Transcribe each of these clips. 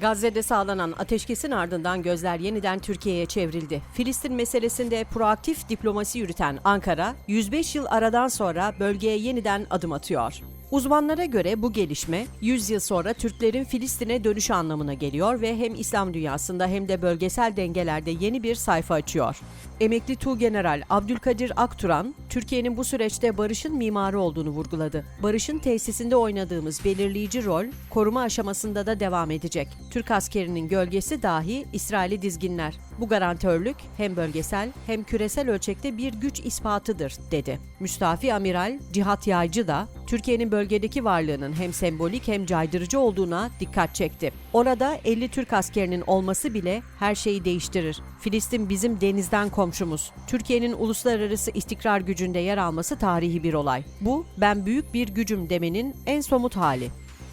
Gazze'de sağlanan ateşkesin ardından gözler yeniden Türkiye'ye çevrildi. Filistin meselesinde proaktif diplomasi yürüten Ankara, 105 yıl aradan sonra bölgeye yeniden adım atıyor. Uzmanlara göre bu gelişme 100 yıl sonra Türklerin Filistin'e dönüşü anlamına geliyor ve hem İslam dünyasında hem de bölgesel dengelerde yeni bir sayfa açıyor. Emekli Tuğgeneral Abdülkadir Akturan, Türkiye'nin bu süreçte barışın mimarı olduğunu vurguladı. Barışın tesisinde oynadığımız belirleyici rol koruma aşamasında da devam edecek. Türk askerinin gölgesi dahi İsrail'i dizginler. Bu garantörlük hem bölgesel hem küresel ölçekte bir güç ispatıdır, dedi. Müstafi Amiral Cihat Yaycı da Türkiye'nin bölgedeki varlığının hem sembolik hem caydırıcı olduğuna dikkat çekti. Orada 50 Türk askerinin olması bile her şeyi değiştirir. Filistin bizim denizden komşumuz. Türkiye'nin uluslararası istikrar gücünde yer alması tarihi bir olay. Bu ben büyük bir gücüm demenin en somut hali.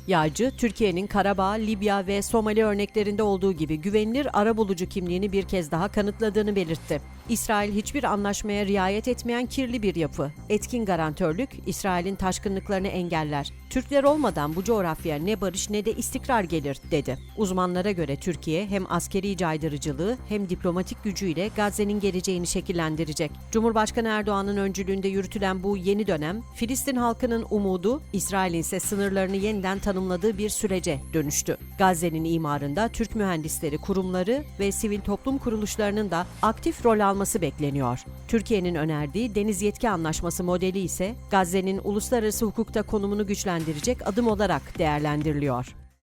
Yağcı, Türkiye'nin Karabağ, Libya ve Somali örneklerinde olduğu gibi güvenilir arabulucu kimliğini bir kez daha kanıtladığını belirtti. İsrail hiçbir anlaşmaya riayet etmeyen kirli bir yapı. Etkin garantörlük, İsrail'in taşkınlıklarını engeller. Türkler olmadan bu coğrafyaya ne barış ne de istikrar gelir, dedi. Uzmanlara göre Türkiye hem askeri caydırıcılığı hem diplomatik gücüyle Gazze'nin geleceğini şekillendirecek. Cumhurbaşkanı Erdoğan'ın öncülüğünde yürütülen bu yeni dönem, Filistin halkının umudu, İsrail'in ise sınırlarını yeniden tanımladığı bir sürece dönüştü. Gazze'nin imarında Türk mühendisleri, kurumları ve sivil toplum kuruluşlarının da aktif rol alması bekleniyor. Türkiye'nin önerdiği Deniz Yetki Anlaşması modeli ise Gazze'nin uluslararası hukukta konumunu güçlendirecek adım olarak değerlendiriliyor.